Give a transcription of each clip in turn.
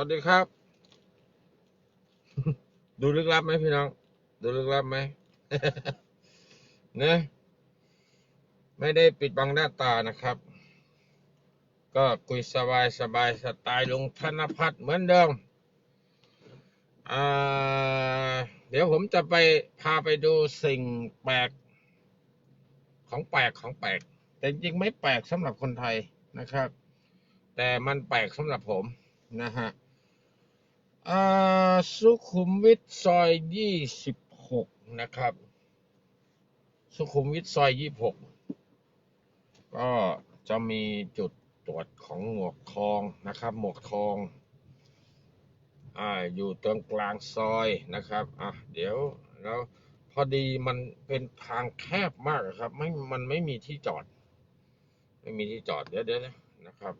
วัสดีครับ ดูลึกลับไหมพี่น้อง ดูลึกลับไหมนะไม่ได้ปิดบังหน้าตานะครับ ก็คุยสบายสบายสไตล์ลุงธนพัฒน์เหมือนเดิมเดี๋ยวผมจะไปพาไปดูสิ่งแปลก ของแปลกของแปลก แต่จริงไม่แปลกสำหรับคนไทยนะครับ แต่มันแปลกสำหรับผมนะฮะ สุขุมวิทซอยยี่สิบหกนะครับ สุขุมวิทซอยยี่หกก็จะมีจุดตรวจของหมวกทองนะครับ หมวกทองอ่าอยู่ตรงกลางซอยนะครับอะเดี๋ยวแล้วพอดีมันเป็นทางแคบมากครับ ไม่มันไม่มีที่จอด ไม่มีที่จอดเดี๋ยวเดี๋ยวนะครับ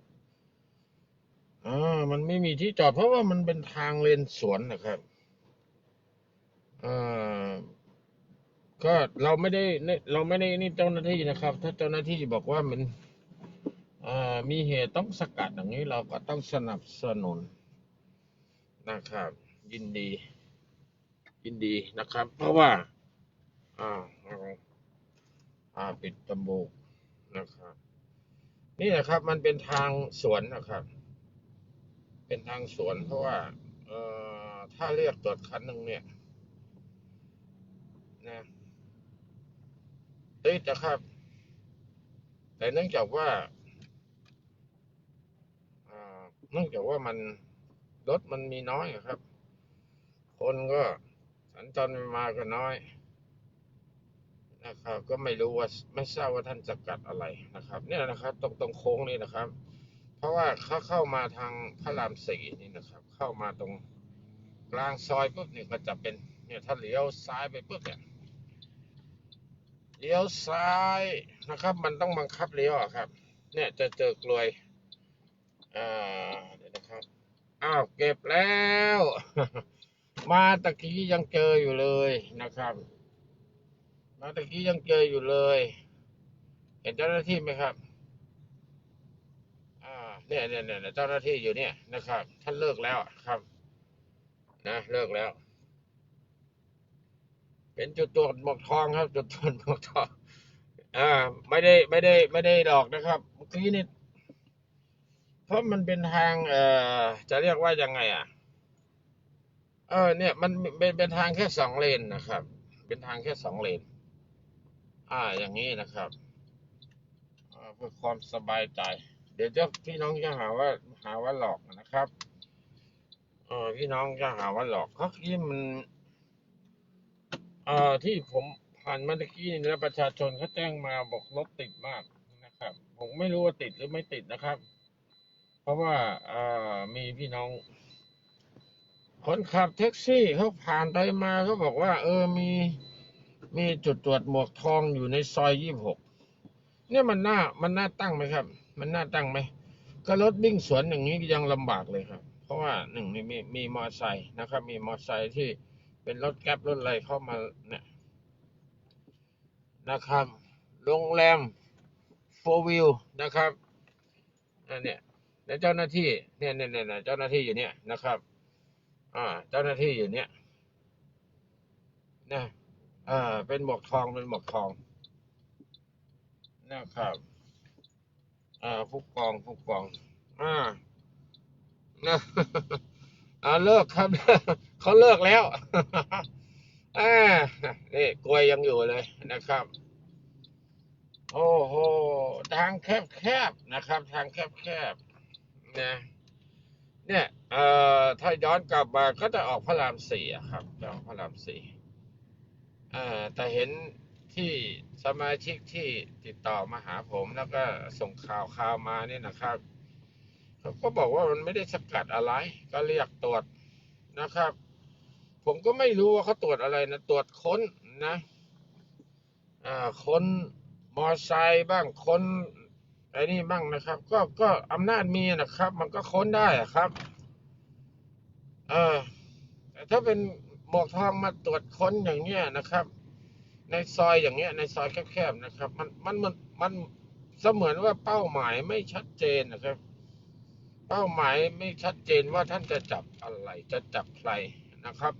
อ่ามันไม่มีที่จอดเพราะว่ามันเป็นทางเลนสวนนะครับอ่าก็เราไม่ได้เราไม่ได้นี่เจ้าหน้าที่นะครับ ถ้าเจ้าหน้าที่บอกว่ามันอ่ามีเหตุต้องสกัดอย่างนี้เราก็ต้องสนับสนุนนะครับ ยินดี ยินดีนะครับ เพราะว่าอ่าอาอ่าปิดจมูกนะครับ นี่นะครับมันเป็นทางสวนนะครับ เป็นทางสวนเพราะว่า เอ่อ ถ้าเรียกตรวจคันหนึ่งเนี่ย นะติดนะครับ แต่เนื่องจากว่าเนื่องจากว่ามันรถมันมีน้อยครับ คนก็สัญจรมาก็น้อยนะครับ ก็ไม่รู้ว่าไม่ทราบว่าท่านจะกัดอะไรนะครับ เนี่ยนะครับ ตรงตรงโค้งนี่นะครับ ราะว่าเขาเข้ามาทางพระรามสี่นี่นะครับ เข้ามาตรงกลางซอยปุ๊บเนี่ยก็จะเป็นเนี่ยถ้าเลี้ยวซ้ายไปปุ๊บเนี่ยเลี้ยวซ้ายนะครับ มันต้องบังคับเลี้ยวครับ เนี่ยจะเจอกลวยอ่าเดี๋ยวนะครับอ้าวเก็บแล้ว มาตะกี้ยังเจออยู่เลยนะครับ มาตะกี้ยังเจออยู่เลย เห็นเจ้าหน้าที่ไหมครับ เนี่ยเนี่ยเนี่ยเจ้าหน้าที่อยู่เนี่ยนะครับ ท่านเลิกแล้วครับ นะเลิกแล้ว เป็นจุดตรวจหมวกทองครับ จุดตรวจหมวกทองอ่า ไม่ได้ไม่ได้ ไม่ได้ดอกนะครับเมื่อกี้นี่เพราะมันเป็นทาง เอ่อ จะเรียกว่ายังไง อะ เออ เนี่ย มันเป็นเป็นทางแค่สองเลนนะครับ เป็นทางแค่สองเลน อ่า อย่างนี้นะครับเพื่อความสบายใจ เดี๋ยวเจ้าพี่น้องจะหาว่าหาว่าหลอกนะครับเออพี่น้องจะหาว่าหลอกเขาที่มันเอ่อที่ผมผ่านเมื่อกี้นี่แล้วประชาชนเขาแจ้งมาบอกรถติดมากนะครับ ผมไม่รู้ว่าติดหรือไม่ติดนะครับ เพราะว่าเอ่อมีพี่น้อง คนขับแท็กซี่เขาผ่านไปมาเขาบอกว่า เออมีมีจุดตรวจหมวกทองอยู่ในซอยยี่สิบหกเนี่ยมันน่ามันน่าตั้งไหมครับ มันน่าตั้งไหมก็รถวิ่งสวนอย่างนี้ยังลำบากเลยครับ เพราะว่าหนึ่งมีมีมีมอไซค์นะครับ มีมอไซค์ที่เป็นรถแก๊ปรถอะไรเข้ามาเนี่ยนะครับ โรงแรมโฟวิวนะครับอันเนี้ยแล้วเจ้าหน้าที่เนี่ยเนี่ยเนี่ยเจ้าหน้าที่อยู่เนี่ยนะครับอ่าเจ้าหน้าที่อยู่เนี่ยนะอ่าเป็นหมวกทองเป็นหมวกทองนะครับ อ่าผู้กองผู้กอง อ่านะอ่าเลิกครับ เขาเลิกแล้วอ่านี่กลวยยังอยู่เลยนะครับ โอ้โหทางแคบๆนะครับ ทางแคบๆนะเนี่ยเอ่อถ้าย้อนกลับมาก็จะออกพระรามสี่ครับจะออกพระรามสี่อ่าแต่เห็น ที่สมาชิกที่ติดต่อมาหาผมแล้วก็ส่งข่าวข่าวมาเนี่ยนะครับเขาก็บอกว่ามันไม่ได้สกัดอะไร ก็เรียกตรวจนะครับ ผมก็ไม่รู้ว่าเขาตรวจอะไรนะตรวจค้นนะอ่าค้นมอไซค์บ้างค้นไอ้นี่บ้างนะครับ ก็ก็อำนาจมีนะครับ มันก็ค้นได้ครับเออแต่ถ้าเป็นหมวกทองมาตรวจค้นอย่างเงี้ยนะครับ ในซอยอย่างเงี้ยในซอยแคบๆนะครับ มันมันมันมันเสมือนว่าเป้าหมายไม่ชัดเจนนะครับ เป้าหมายไม่ชัดเจนว่าท่านจะจับอะไรจะจับใครนะครับ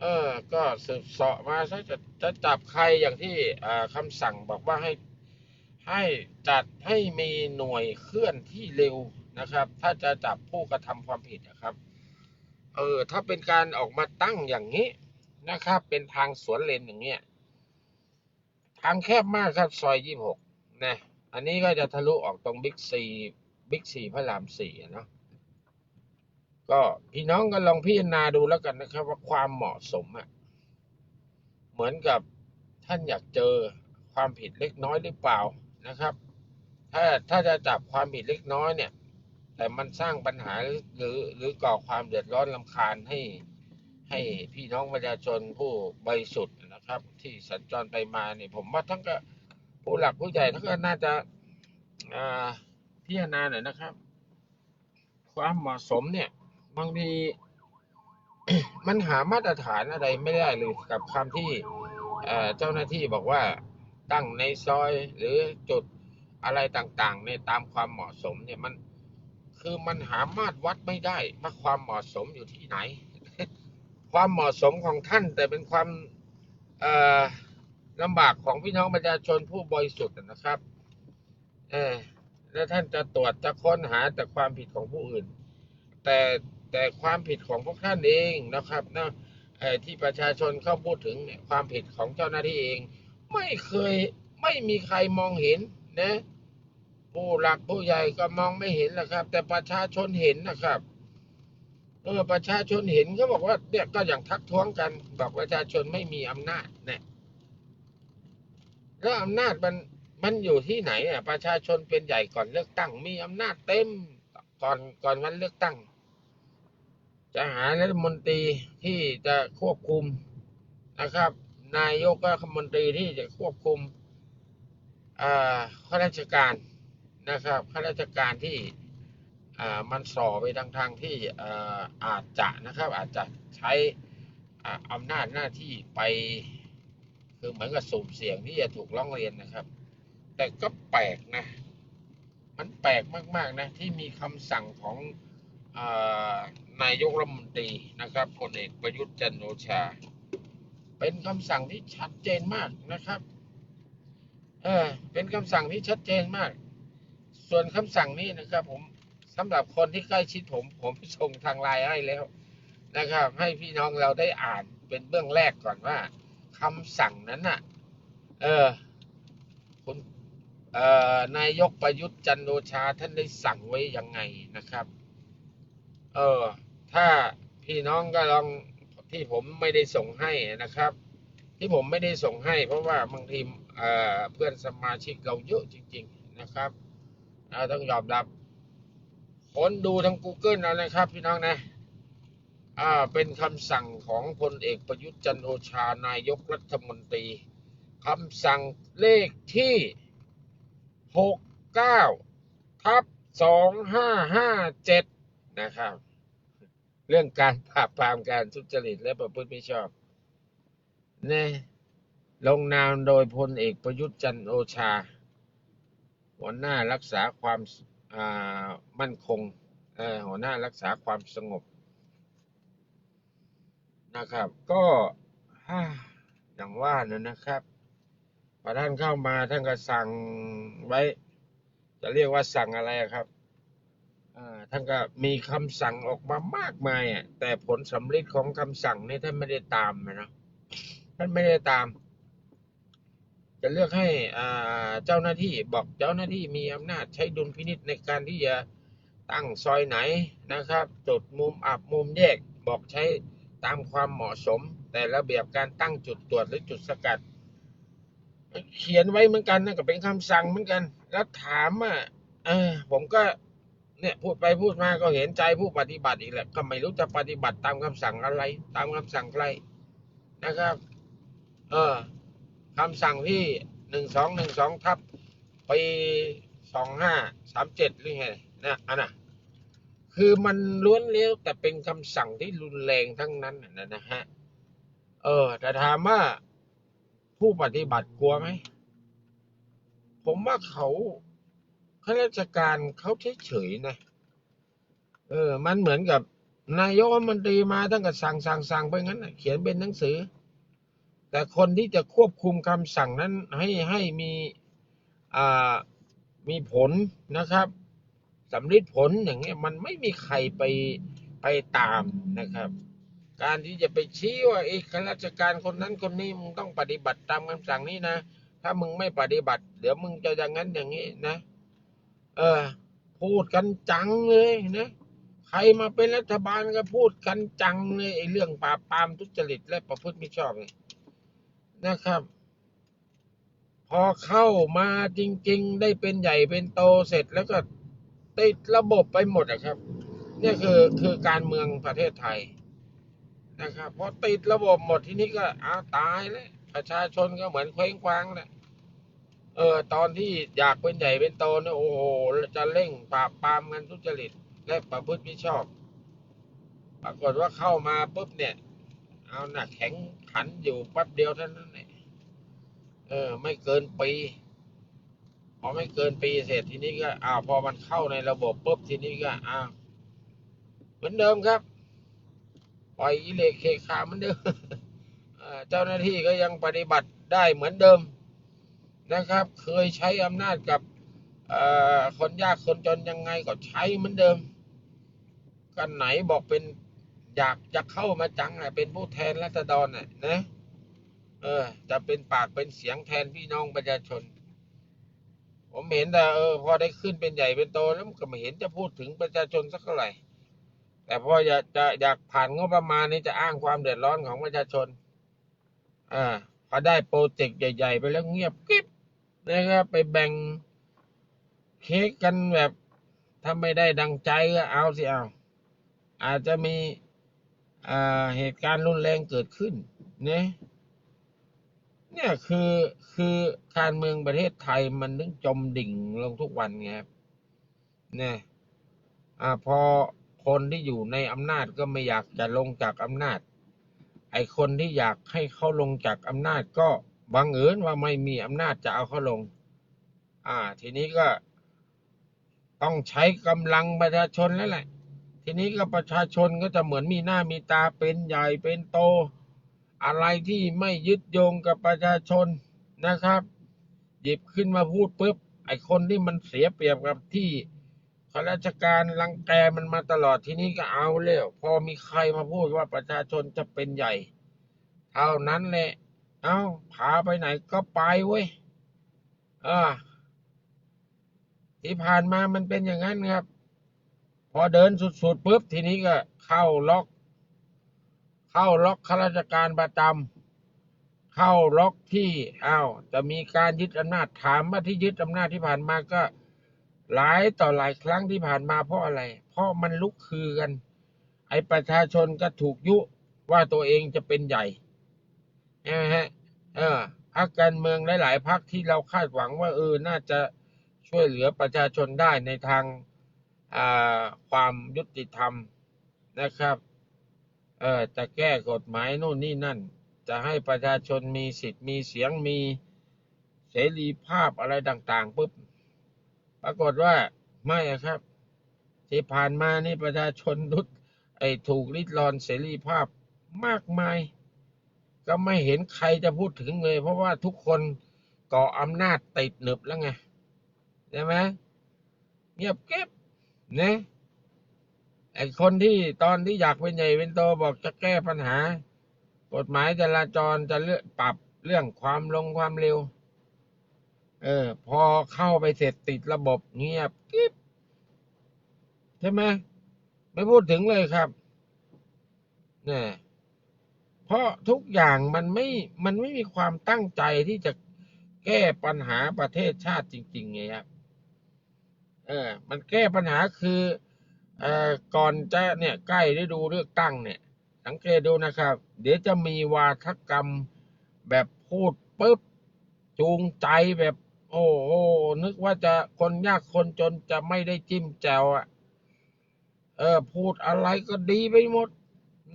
เออก็สืบเสาะมาซะจะจะจับใครอย่างที่อ่าคำสั่งบอกว่าให้ให้จัดให้มีหน่วยเคลื่อนที่เร็วนะครับ ถ้าจะจับผู้กระทำความผิดนะครับ เออถ้าเป็นการออกมาตั้งอย่างนี้นะครับ เป็นทางสวนเลนอย่างเงี้ย ทางแคบมากครับซอยยี่หกนะ อันนี้ก็จะทะลุออกตรงบิ๊กซีบิ๊กซีพระรามสี่อะเนาะก็พี่น้องก็ลองพิจารณาดูแล้วกันนะครับ ว่าความเหมาะสมอะเหมือนกับท่านอยากเจอความผิดเล็กน้อยหรือเปล่านะครับ ถ้าถ้าจะจับความผิดเล็กน้อยเนี่ย แต่มันสร้างปัญหาหรือหรือหรือก่อความเดือดร้อนลำคาญให้ให้พี่น้องประชาชนผู้บริสุทธิ์ นะครับ ที่สัญจรไปมาเนี่ยผมว่าทั้งก็ผู้หลักผู้ใหญ่ทั้งก็น่าจะอ่าพิจารณาหน่อยนะครับ ความเหมาะสมเนี่ยบางทีมันหามาตรฐานอะไรไม่ได้เลยกับคำที่เอ่อเจ้าหน้าที่บอกว่าตั้งในซอยหรือจุดอะไรต่างๆในตามความเหมาะสมเนี่ยมันคือมันหามาตรวัดไม่ได้ว่าความเหมาะสมอยู่ที่ไหน ความเหมาะสมของท่านแต่เป็นความ ลำบากของพี่น้องประชาชนผู้บริสุทธิ์นะครับเออแล้วท่านจะตรวจจะค้นหาแต่ความผิดของผู้อื่น แต่แต่ความผิดของพวกท่านเองนะครับนะที่ประชาชนเข้าพูดถึงเนี่ยความผิดของเจ้าหน้าที่เอง ไม่เคยไม่มีใครมองเห็นนะผู้หลักผู้ใหญ่ก็มองไม่เห็นนะครับ แต่ประชาชนเห็นนะครับ เออประชาชนเห็นเขาบอกว่าเนี่ยก็อย่างทักท้วงกันบอกประชาชนไม่มีอำนาจเนี่ยแล้วอำนาจมันมันอยู่ที่ไหนอะประชาชนเป็นใหญ่ก่อนเลือกตั้ง มีอำนาจเต็มก่อนก่อนวันเลือกตั้ง จะหารัฐมนตรีที่จะควบคุมนะครับ นายกรัฐมนตรีที่จะควบคุมอ่าข้าราชการนะครับข้าราชการที่ มันส่อไปทางทางที่อาจจะนะครับอาจจะใช้อำนาจหน้าที่ไปคือเหมือนกับสุ่มเสี่ยงที่จะถูกร้องเรียนนะครับ แต่ก็แปลกนะ มันแปลกมากๆนะที่มีคำสั่งของอนายกรัฐมนตรีนะครับพลเอกประยุทธ์จันทร์โอชา เป็นคำสั่งที่ชัดเจนมากนะครับเออเป็นคำสั่งที่ชัดเจนมาก ส่วนคำสั่งนี้นะครับผม สำหรับคนที่ใกล้ชิดผม ผมส่งทางไลน์ให้แล้วนะครับ ให้พี่น้องเราได้อ่านเป็นเบื้องแรกก่อนว่าคำสั่งนั้นน่ะ เออคุณเอ่อนายกประยุทธ์จันทร์โอชาท่านได้สั่งไว้ยังไงนะครับ เออถ้าพี่น้องก็ลองที่ผมไม่ได้ส่งให้นะครับ ที่ผมไม่ได้ส่งให้ เพราะว่าบางทีเอ่อเพื่อนสมาชิกเราเยอะจริง ๆนะครับเราต้องยอมรับ คนดูทาง Google เอานะครับ พี่น้องนะ อ่า เป็นคำสั่งของพลเอกประยุทธ์จันโอชานายกรัฐมนตรีคำสั่งเลขที่หกเก้าทับสองห้าห้าเจ็ดนะครับ เรื่องการปราบปรามการทุจริตและประพฤติไม่ชอบเน่ลงนามโดยพลเอกประยุทธ์จันโอชา หัวหน้ารักษาความ มั่นคงหัวหน้ารักษาความสงบนะครับ ก็อย่างว่านะนะครับพอท่านเข้ามาท่านก็สั่งไว้ จะเรียกว่าสั่งอะไรครับท่านก็มีคำสั่งออกมามากมายอะแต่ผลสำลิดของคำสั่งนี่ท่านไม่ได้ตามนะท่านไม่ได้ตาม จะเลือกให้เจ้าหน้าที่บอกเจ้าหน้าที่มีอำนาจใช้ดุลพินิษในการที่จะตั้งซอยไหนนะครับ จุดมุมอับมุมแยกบอกใช้ตามความเหมาะสม แต่ระเบียบการตั้งจุดตรวจหรือจุดสกัด เขียนไว้เหมือนกันนั่นก็เป็นคำสั่งเหมือนกัน แล้วถามว่าเออผมก็เนี่ยพูดไปพูดมาก็เห็นใจผู้ปฏิบัติอีกแหละก็ไม่รู้จะปฏิบัติตามคำสั่งอะไร ตามคำสั่งใครนะครับ เออ คำสั่งที่หนึ่งสองหนึ่งสองทับปีสองห้าสามเจ็ดหรือไงนะอันน่ะคือมันล้วนเลี้ยวแต่เป็นคำสั่งที่รุนแรงทั้งนั้นนะนะฮะเออ แต่ถามว่าผู้ปฏิบัติกลัวไหม ผมว่าเขาข้าราชการเขาเฉยๆนะเออ มันเหมือนกับนายกรัฐมนตรีมาตั้งแต่สั่งสั่งสั่งไปงั้นนะเขียนเป็นหนังสือ แต่คนที่จะควบคุมคำสั่งนั้นให้ให้มีมีผลนะครับสำลิดผลอย่างเงี้ยมันไม่มีใครไปไปตามนะครับ การที่จะไปชี้ว่าไอ้ข้าราชการคนนั้นคนนี้มึงต้องปฏิบัติตามคำสั่งนี้นะ ถ้ามึงไม่ปฏิบัติ เดี๋ยวมึงจะอย่างนั้นอย่างนี้นะ เออ พูดกันจังเลยนะใครมาเป็นรัฐบาลก็พูดกันจังเลยไอ้เรื่องปราบปรามทุจริตและประพฤติมิชอบเนี่ย นะครับ พอเข้ามาจริง ๆ ได้เป็นใหญ่เป็นโตเสร็จแล้วก็ติดระบบไปหมดอะครับ นี่คือคือการเมืองประเทศไทยนะครับพอติดระบบหมดที่นี้ก็อ้าวตายแล้วประชาชนก็เหมือนเคว้งคว้างแหละเออตอนที่อยากเป็นใหญ่เป็นโตเนี่ยโอ้โหจะเร่งปราบปรามกันทุจริต และประพฤติมิชอบ ปรากฏว่าเข้ามาปุ๊บเนี่ย เอาหนักแข็ง ขันอยู่แป๊บเดียวเท่านั้นเองเออ ไม่เกินปีพอไม่เกินปีเสร็จทีนี้ก็อ้าวพอมันเข้าในระบบปุ๊บทีนี้ก็อ้าวเหมือนเดิมครับปล่อยอิเล็กเคขาเหมือนเดิมเจ้าหน้าที่ก็ยังปฏิบัติได้เหมือนเดิมนะครับ เคยใช้อำนาจกับคนยากคนจนยังไงก็ใช้เหมือนเดิม กันไหนบอกเป็น อยากจะเข้ามาจังอะเป็นผู้แทนรัษฎรน่ะนะเออ จะเป็นปากเป็นเสียงแทนพี่น้องประชาชน ผมเห็นแต่เออ พอได้ขึ้นเป็นใหญ่เป็นโตแล้วก็ไม่เห็นจะพูดถึงประชาชนสักเท่าไหร่ แต่พออยากจะอยากผ่านงบประมาณนี้จะอ้างความเดือดร้อนของประชาชน อ่า พอได้โปรเจกต์ใหญ่ ๆ ไปแล้วเงียบกริบนะครับไปแบ่งเค้กกันแบบถ้าไม่ได้ดังใจก็เอาสิเอาอาจจะมี เหตุการณ์รุนแรงเกิดขึ้นเนี่ยเนี่ยคือคือการเมืองประเทศไทยมันถึงจมดิ่งลงทุกวันไงครับเนี่ยอ่าพอคนที่อยู่ในอำนาจก็ไม่อยากจะลงจากอำนาจ ไอคนที่อยากให้เขาลงจากอำนาจก็บังเอิญว่าไม่มีอำนาจจะเอาเขาลง อ่า ทีนี้ก็ต้องใช้กำลังประชาชนแล้วแหละ ทีนี้ก็ประชาชนก็จะเหมือนมีหน้ามีตาเป็นใหญ่เป็นโต อะไรที่ไม่ยึดโยงกับประชาชนนะครับ หยิบขึ้นมาพูดปุ๊บไอคนที่มันเสียเปรียบกับที่ข้าราชการรังแกมันมาตลอดทีนี้ก็เอาแล้วพอมีใครมาพูดว่าประชาชนจะเป็นใหญ่ เท่านั้นแหละ เอาพาไปไหนก็ไปเว้ยอ่าที่ผ่านมามันเป็นอย่างนั้นครับ พอเดินสุดๆปุ๊บทีนี้ก็เข้าล็อก เข้าล็อกข้าราชการประจำเข้าล็อกที่อ้าวจะมีการยึดอำนาจถามว่าที่ยึดอำนาจที่ผ่านมาก็ หลายต่อหลายครั้งที่ผ่านมาเพราะอะไร เพราะมันลุกคือกัน ไอ้ประชาชนก็ถูกยุว่าตัวเองจะเป็นใหญ่ใช่ไหมฮะเออพรรคการเมืองหลาย ๆพรรคที่เราคาดหวังว่าเออน่าจะช่วยเหลือประชาชนได้ในทาง ความยุติธรรมนะครับจะแก้กฎหมายโน่นนี่นั่น จะให้ประชาชนมีสิทธิ์มีเสียงมีเสรีภาพอะไรต่าง ๆปุ๊บปรากฏว่าไม่ครับ ที่ผ่านมานี่ประชาชนทุกไอ้ถูกลิดรอนเสรีภาพมากมาย ก็ไม่เห็นใครจะพูดถึงเลย เพราะว่าทุกคนก่ออำนาจติดหนึบแล้วไงใช่ไหมเงียบเก็บ นะไอคนที่ตอนที่อยากเป็นใหญ่เป็นโตบอกจะแก้ปัญหา กฎหมายจราจรจะเลือกปรับเรื่องความลงความเร็ว เออ พอเข้าไปเสร็จติดระบบเงียบกิ๊บใช่ไหมไม่พูดถึงเลยครับเนี่ยเพราะทุกอย่างมันไม่ มันไม่มีความตั้งใจที่จะแก้ปัญหาประเทศชาติจริงๆไงครับ เออมันแก้ปัญหาคือเอ่อก่อนจะเนี่ยใกล้ฤดูเลือกตั้งเนี่ย สังเกตดูนะครับ เดี๋ยวจะมีวาทกรรมแบบพูดปุ๊บจูงใจแบบ โอ้โหนึกว่าจะคนยากคนจนจะไม่ได้จิ้มแจวอะเออ พูดอะไรก็ดีไปหมด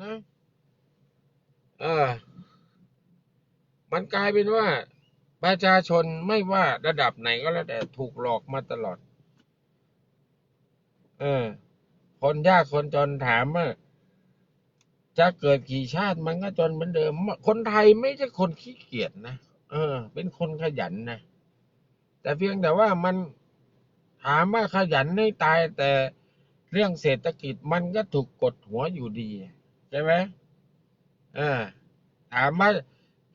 นะเออ มันกลายเป็นว่าประชาชนไม่ว่าระดับไหนก็แล้วแต่ถูกหลอกมาตลอด เออ คนยากคนจนถามว่าจะเกิดกี่ชาติมันก็จนเหมือนเดิม คนไทยไม่ใช่คนขี้เกียจนะเออ เป็นคนขยันนะแต่เพียงแต่ว่ามันถามว่าขยันให้ตายแต่เรื่องเศรษฐกิจมันก็ถูกกดหัวอยู่ดี ใช่ไหมเออถามว่า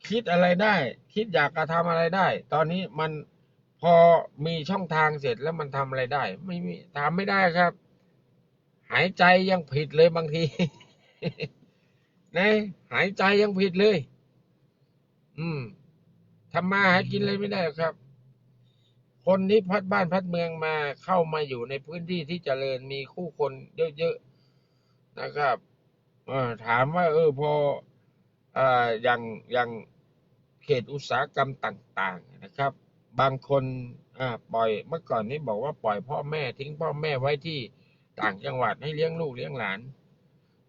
คิดอะไรได้ คิดอยากจะทำอะไรได้ ตอนนี้มัน พอมีช่องทางเสร็จแล้วมันทำอะไรได้ ไม่มีทำไม่ได้ครับ หายใจยังผิดเลยบางทีนะหายใจยังผิดเลย อืมทำมาหากินเลยไม่ได้ครับ คนที่พัดบ้านพัดเมืองมาเข้ามาอยู่ในพื้นที่ที่เจริญมีคู่คนเยอะๆนะครับถามว่า เออพออ่าอย่างอย่างเขตอุตสาหกรรมต่าง ๆ นะครับ บางคนปล่อยเมื่อก่อนนี้บอกว่าปล่อยพ่อแม่ทิ้งพ่อแม่ไว้ที่ต่างจังหวัดให้เลี้ยงลูกเลี้ยงหลาน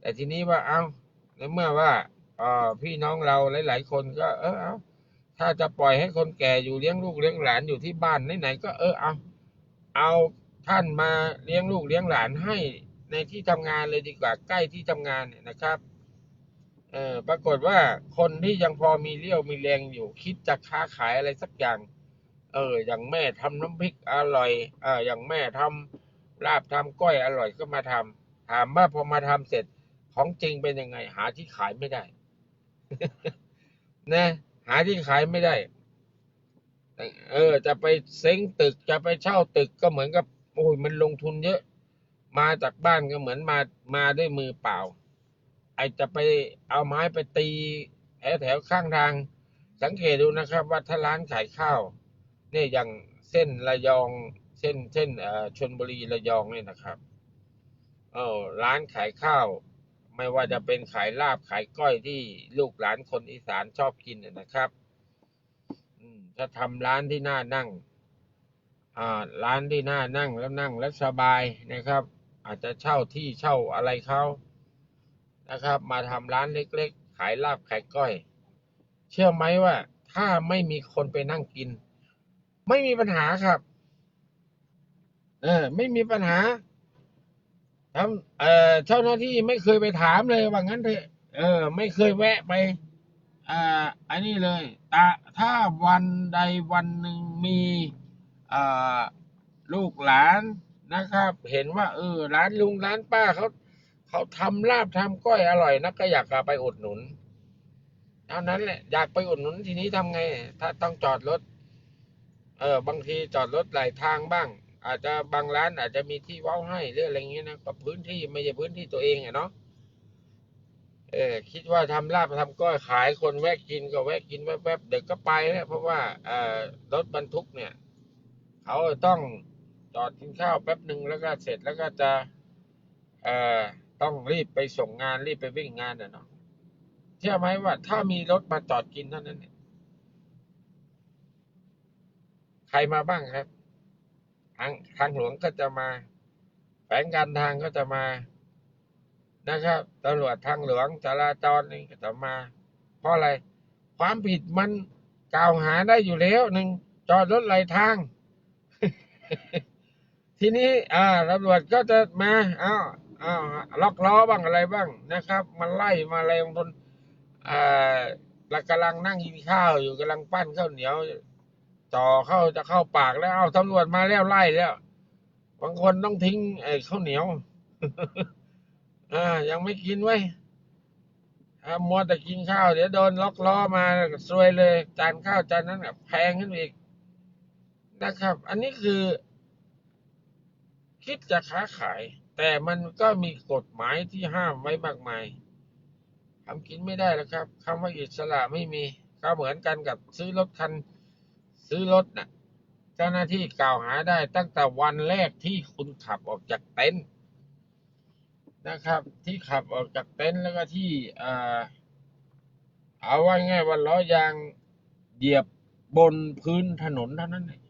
แต่ทีนี้ว่าเอาในเมื่อว่าอพี่น้องเราหลาย ๆ คนก็ เออเอาถ้าจะปล่อยให้คนแก่อยู่เลี้ยงลูกเลี้ยงหลานอยู่ที่บ้านไหนๆก็เออเอาเอาท่านมาเลี้ยงลูกเลี้ยงหลานให้ในที่ทำงานเลยดีกว่าใกล้ที่ทำงานเนี่ยนะครับเออปรากฏว่าคนที่ยังพอมีเลี้ยวมีแรงอยู่คิดจะค้าขายอะไรสักอย่าง เออ อย่างแม่ทำน้ำพริกอร่อยเอออย่างแม่ทำลาบทำก้อยอร่อยก็มาทำถามว่าพอมาทำเสร็จของจริงเป็นยังไง หาที่ขายไม่ได้นะหาที่ขายไม่ได้ เออ จะไปเซ้งตึกจะไปเช่าตึกก็เหมือนกับโอ้ยมันลงทุนเยอะ มาจากบ้านก็เหมือนมามาด้วยมือเปล่า ไอจะไปเอาไม้ไปตีแถวแถวข้างทาง สังเกตดูนะครับ ว่าถ้าร้านขายข้าว เนี่ยอย่างเส้นระยองเส้นเส้นเอ่อชนบุรีระยองเนี่ยนะครับเออร้านขายข้าว ไม่ว่าจะเป็นขายลาบขายก้อยที่ลูกหลานคนอีสานชอบกินนะครับอืมถ้าทำร้านที่น่านั่งอ่าร้านที่น่านั่งแล้วนั่งแล้วสบายนะครับ อาจจะเช่าที่เช่าอะไรเขานะครับ มาทำร้านเล็ก ๆ ขายลาบขายก้อย เชื่อไหมว่าถ้าไม่มีคนไปนั่งกิน ไม่มีปัญหาครับ เออ ไม่มีปัญหาทำเอ่อเจ้าหน้าที่ไม่เคยไปถามเลยว่างั้นเถอะเออ ไม่เคยแวะไปอ่าอันนี้เลยตาถ้าวันใดวันหนึ่งมีอ่าลูกหลานนะครับ เห็นว่า เออ ร้านลุงร้านป้าเขาเขาทำลาบทำก้อยอร่อยนะก็อยากไปอุดหนุนเท่านั้นแหละอยากไปอุดหนุนทีนี้ทำไง ถ้าต้องจอดรถ เออบางทีจอดรถไหลทางบ้าง อาจจะบางร้านอาจจะมีที่เว้าให้หรืออะไรเงี้ยนะก็พื้นที่ไม่ใช่พื้นที่ตัวเองอะเนาะเออคิดว่าทำลาบทำก้อยขายคนแวะกินก็แวะกินแวบๆเด็กก็ไปแล้วเพราะว่าเอ่อรถบรรทุกเนี่ย เขาต้องจอดกินข้าวแป๊บหนึ่งแล้วก็เสร็จแล้วก็จะเอ่อต้องรีบไปส่งงานรีบไปวิ่งงานน่ะเนาะเชื่อไหมว่าถ้ามีรถมาจอดกินเท่านั้นเนี่ย ใครมาบ้างครับ ทางทางหลวงก็จะมาแฝงการทางก็จะมานะครับตำรวจทางหลวงจราจรนี่ก็จะมา เพราะอะไร ความผิดมันกล่าวหาได้อยู่แล้วหนึ่งจอดรถไหลทาง ทีนี้ อ่าตำรวจก็จะมาอ้าวอ้าวล็อกล้อบ้างอะไรบ้างนะครับมาไล่มาอะไรบางคนอ่าเรากำลังนั่งกินข้าวอยู่กำลังปั้นข้าวเหนียว จ่อเข้าจะเข้าปากแล้วเอาตำรวจมาแล้วไล่แล้วบางคนต้องทิ้งไอ้ข้าวเหนียวอ่ายังไม่กินไว้อามัวแต่กินข้าว เดี๋ยวโดนล็อกล้อมาซวยเลยจานข้าวจานนั้นแพงขึ้นอีกนะครับ อันนี้คือ คิดจะค้าขาย แต่มันก็มีกฎหมายที่ห้ามไว้มากมายทำกินไม่ได้แล้วครับคำว่าอิสระไม่มี ก็เหมือนกันกับซื้อรถคัน ซื้อรถน่ะ เจ้าหน้าที่กล่าวหาได้ตั้งแต่วันแรกที่คุณขับออกจากเต็นท์นะครับ ที่ขับออกจากเต็นท์แล้วก็ที่เออเอาว่าง่ายว่าล้อยางเหยียบบนพื้นถนนเท่านั้นเอง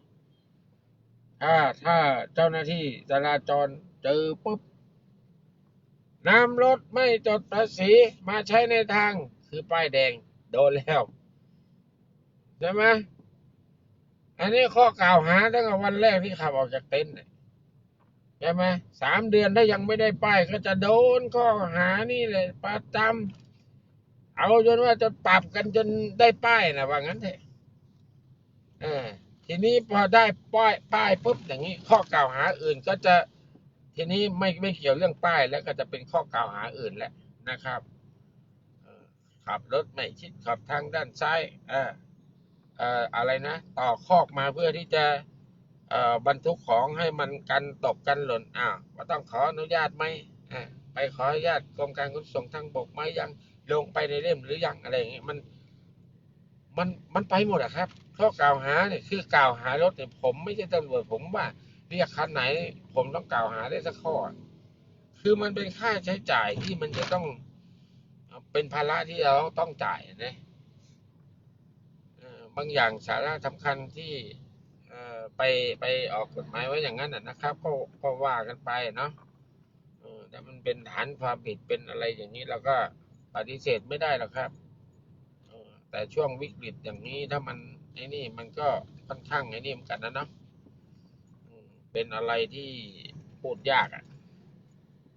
ถ้าถ้าเจ้าหน้าที่จราจรเจอปุ๊บนำรถไม่จดภาษีมาใช้ในทางคือป้ายแดง โดนแล้ว ใช่ไหม อันนี้ข้อกล่าวหาตั้งแต่วันแรกที่ขับออกจากเต็นท์ใช่ไหมสามเดือนถ้ายังไม่ได้ป้ายก็จะโดนข้อหานี่เลยประจำเอาจนว่าจะปรับกันจนได้ป้ายนะว่างั้นเถอะทีนี้พอได้ป้ายป้ายปุ๊บอย่างนี้ ข้อกล่าวหาอื่นก็จะทีนี้ไม่ไม่เกี่ยวเรื่องป้ายแล้วก็จะเป็นข้อกล่าวหาอื่นแหละนะครับขับรถไม่ชิดขับทางด้านซ้ายออเอะไรนะต่อคอกมาเพื่อที่จะบรรทุกของให้มันกันตกกันหล่นอ้าวก็ต้องขออนุญาตไหมไปขออนุญาตกรมการขนส่งทางบกไหมยังลงไปในเล่มหรือยังอะไรอย่างเงี้ยมัน มันมันไปหมดอะครับข้อกล่าวหาเนี่ยคือกล่าวหารถเนี่ยผมไม่ใช่ตำรวจผมว่าเรียกคันไหน ผมต้องกล่าวหาได้สักข้อ คือมันเป็นค่าใช้จ่ายที่มันจะต้องเป็นภาระที่เราต้องจ่ายนะ บางอย่างสาระสำคัญที่ไปไปออกกฎหมายไว้อย่างนั้นนะครับ ก็ก็ว่ากันไปเนาะแต่มันเป็นฐานความผิดเป็นอะไรอย่างนี้เราก็ปฏิเสธไม่ได้หรอกครับแต่ช่วงวิกฤตอย่างนี้ถ้ามันไอ้นี่มันก็ค่อนข้างไอ้นี่เหมือนกันนะเนาะเป็นอะไรที่พูดยากอะ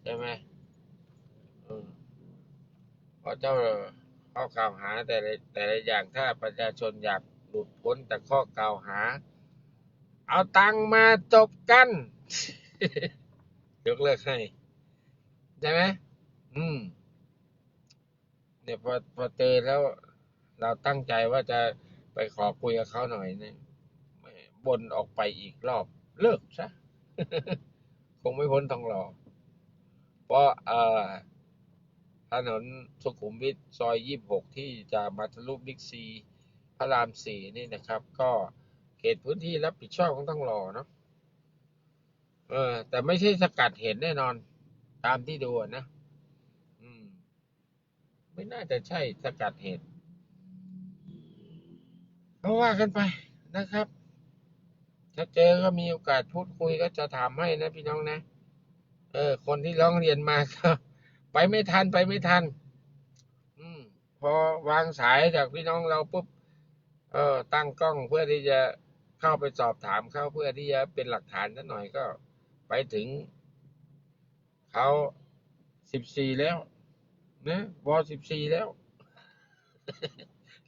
ใช่ไหมเพราะเจ้า ข้อกล่าวหาแต่ละแต่ละอย่างถ้าประชาชนอยากหลุดพ้นจากข้อกล่าวหา เอาตังมาจบกัน ยกเลิกให้ ใช่ไหมอืมเนี่ยพอพอเจอแล้ว เราตั้งใจว่าจะไปขอคุยกับเขาหน่อยนี่ยแหมบนออกไปอีกรอบ เลิกซะ คงไม่พ้นทองหล่อเพราะเอ่อ ถนนสุขุมวิทซอยยี่บหกที่จะมาทะลุบิ๊กซีพระรามสี่นี่นะครับ ก็เขตพื้นที่รับผิดชอบของต้องรอเนาะเออ แต่ไม่ใช่สกัดเห็นแน่นอน ตามที่ดูนะอืม ไม่น่าจะใช่สกัดเหตุก็ว่ากันไปนะครับ ถ้าเจอก็มีโอกาสพูดคุยก็จะถามให้นะพี่น้องนะเออ คนที่ร้องเรียนมาก็ ไปไม่ทันไปไม่ทัน อืม พอวางสายจากพี่น้องเราปุ๊บเออตั้งกล้องเพื่อที่จะเข้าไปสอบถามเขาเพื่อที่จะเป็นหลักฐานสักหน่อยก็ไปถึงเขาสิบสี่แล้วนะวอสิบสี่แล้ว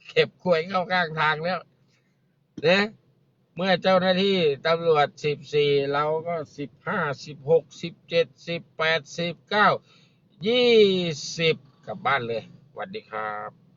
เก็บกล้วยเข้าข้างทางแล้วนะเมื่อเจ้าหน้าที่ตำรวจสิบสี่เราก็สิบห้าสิบหกสิบเจ็ดสิบแปดสิบเก้า ยี่สิบกลับบ้านเลยสวัสดีครับ